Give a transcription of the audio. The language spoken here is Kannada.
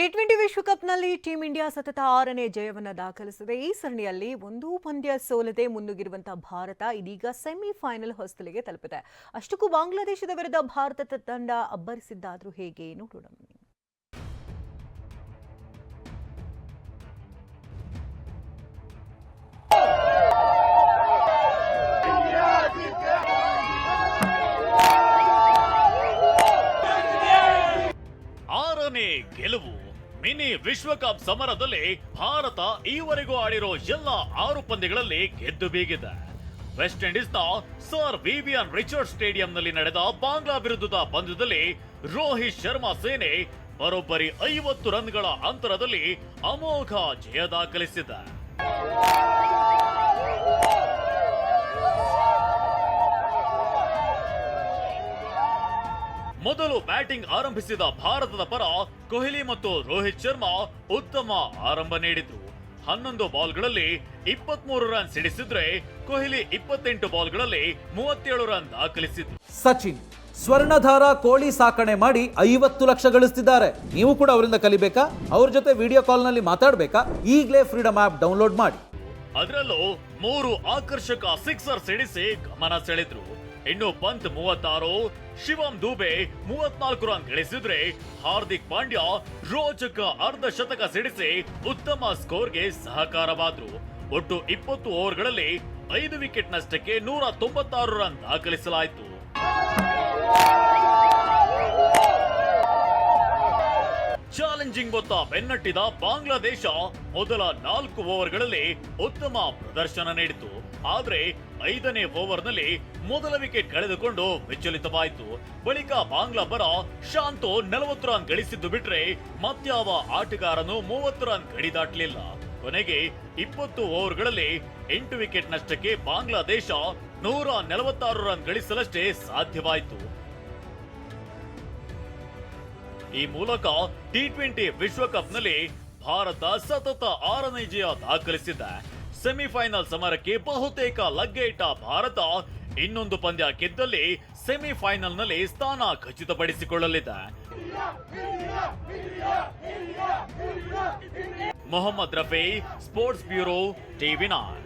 ಟಿ ಟ್ವೆಂಟಿ ವಿಶ್ವಕಪ್ನಲ್ಲಿ ಟೀಂ ಇಂಡಿಯಾ ಸತತ ಆರನೇ ಜಯವನ್ನು ದಾಖಲಿಸಿದೆ. ಈ ಸರಣಿಯಲ್ಲಿ ಒಂದೂ ಪಂದ್ಯ ಸೋಲದೆ ಮುನ್ನುಗ್ಗಿರುವಂತಹ ಭಾರತ ಇದೀಗ ಸೆಮಿಫೈನಲ್ ಹೊಸ್ತಲಿಗೆ ತಲುಪಿದೆ. ಅಷ್ಟಕ್ಕೂ ಬಾಂಗ್ಲಾದೇಶದ ವಿರುದ್ಧ ಭಾರತದ ತಂಡ ಅಬ್ಬರಿಸಿದ್ದಾದರೂ ಹೇಗೆ? ನೋಡೋಣ. ಆರನೇ ಗೆಲುವು. ಮಿನಿ ವಿಶ್ವಕಪ್ ಸಮರದಲ್ಲಿ ಭಾರತ ಈವರೆಗೂ ಆಡಿರೋ ಎಲ್ಲ ಆರು ಪಂದ್ಯಗಳಲ್ಲಿ ಗೆದ್ದು ಬೀಗಿದೆ. ವೆಸ್ಟ್ ಇಂಡೀಸ್ನ ಸರ್ ವಿವಿಯನ್ ರಿಚರ್ಡ್ ಸ್ಟೇಡಿಯಂನಲ್ಲಿ ನಡೆದ ಬಾಂಗ್ಲಾ ವಿರುದ್ಧದ ಪಂದ್ಯದಲ್ಲಿ ರೋಹಿತ್ ಶರ್ಮಾ ಸೇನೆ ಬರೋಬ್ಬರಿ ಐವತ್ತು ರನ್ಗಳ ಅಂತರದಲ್ಲಿ ಅಮೋಘ ಜಯ ದಾಖಲಿಸಿದೆ. ಮೊದಲು ಬ್ಯಾಟಿಂಗ್ ಆರಂಭಿಸಿದ ಭಾರತದ ಪರ ಕೊಹ್ಲಿ ಮತ್ತು ರೋಹಿತ್ ಶರ್ಮಾ ಉತ್ತಮ ಆರಂಭ ನೀಡಿದ್ರು. ಹನ್ನೊಂದು ಬಾಲ್ಗಳಲ್ಲಿ ಇಪ್ಪತ್ಮೂರು ರನ್ ಸಿಡಿಸಿದ್ರೆ ಕೊಹ್ಲಿ ಇಪ್ಪತ್ತೆಂಟು ಬಾಲ್ಗಳಲ್ಲಿ ಮೂವತ್ತೇಳು ರನ್ ದಾಖಲಿಸಿದ್ರು. ಸಚಿನ್ ಸ್ವರ್ಣಧಾರ ಕೋಳಿ ಸಾಕಣೆ ಮಾಡಿ ಐವತ್ತು ಲಕ್ಷ ಗಳಿಸ್ತಿದ್ದಾರೆ. ನೀವು ಕೂಡ ಅವರಿಂದ ಕಲಿಬೇಕಾ? ಅವ್ರ ಜೊತೆ ವಿಡಿಯೋ ಕಾಲ್ನಲ್ಲಿ ಮಾತಾಡಬೇಕಾ? ಈಗಲೇ ಫ್ರೀಡಮ್ ಆ್ಯಪ್ ಡೌನ್ಲೋಡ್ ಮಾಡಿ. ಅದರಲ್ಲೂ ಮೂರು ಆಕರ್ಷಕ ಸಿಕ್ಸರ್ ಸಿಡಿಸಿ ಗಮನ ಸೆಳೆದ್ರು. ಇನ್ನು ಪಂತ್ ಮೂವತ್ತಾರು, ಶಿವಂ ದೂಬೆ ಮೂವತ್ನಾಲ್ಕು ರನ್ ಗಳಿಸಿದ್ರೆ ಹಾರ್ದಿಕ್ ಪಾಂಡ್ಯ ರೋಚಕ ಅರ್ಧ ಶತಕ ಸಿಡಿಸಿ ಉತ್ತಮ ಸ್ಕೋರ್ಗೆ ಸಹಕಾರವಾದ್ರು. ಒಟ್ಟು ಇಪ್ಪತ್ತು ಓವರ್ಗಳಲ್ಲಿ ಐದು ವಿಕೆಟ್ ನಷ್ಟಕ್ಕೆ ನೂರ ತೊಂಬತ್ತಾರು ರನ್ ದಾಖಲಿಸಲಾಯಿತು. ಮೊತ್ತ ಬೆನ್ನಟ್ಟಿದ ಬಾಂಗ್ಲಾದೇಶ ಮೊದಲ ನಾಲ್ಕು ಓವರ್ಗಳಲ್ಲಿ ಉತ್ತಮ ಪ್ರದರ್ಶನ ನೀಡಿತು. ಆದರೆ ಐದನೇ ಓವರ್ನಲ್ಲಿ ಮೊದಲ ವಿಕೆಟ್ ಕಳೆದುಕೊಂಡು ವಿಚಲಿತವಾಯಿತು. ಬಳಿಕ ಬಾಂಗ್ಲಾ ಪರ ಶಾಂತೋ ನಲವತ್ತು ರನ್ ಗಳಿಸಿದ್ದು ಬಿಟ್ರೆ ಮತ್ಯಾವ ಆಟಗಾರನು ಮೂವತ್ತು ರನ್ ಗಡಿ ದಾಟಲಿಲ್ಲ. ಕೊನೆಗೆ ಇಪ್ಪತ್ತು ಓವರ್ಗಳಲ್ಲಿ ಎಂಟು ವಿಕೆಟ್ ನಷ್ಟಕ್ಕೆ ಬಾಂಗ್ಲಾದೇಶ ನೂರ ನಲವತ್ತಾರು ರನ್ ಗಳಿಸಲಷ್ಟೇ ಸಾಧ್ಯವಾಯಿತು. ಈ ಮೂಲಕ ಟಿ ಟ್ವೆಂಟಿ ವಿಶ್ವಕಪ್ನಲ್ಲಿ ಭಾರತ ಸತತ ಆರನೇ ಜಯ ದಾಖಲಿಸಿದೆ. ಸೆಮಿಫೈನಲ್ ಸಮರಕ್ಕೆ ಬಹುತೇಕ ಲಗ್ಗೆ ಇಟ್ಟ ಭಾರತ ಇನ್ನೊಂದು ಪಂದ್ಯ ಗೆದ್ದಲ್ಲಿ ಸೆಮಿಫೈನಲ್ನಲ್ಲಿ ಸ್ಥಾನ ಖಚಿತಪಡಿಸಿಕೊಳ್ಳಲಿದೆ. Mohammed Rafi, sports bureau TV nine.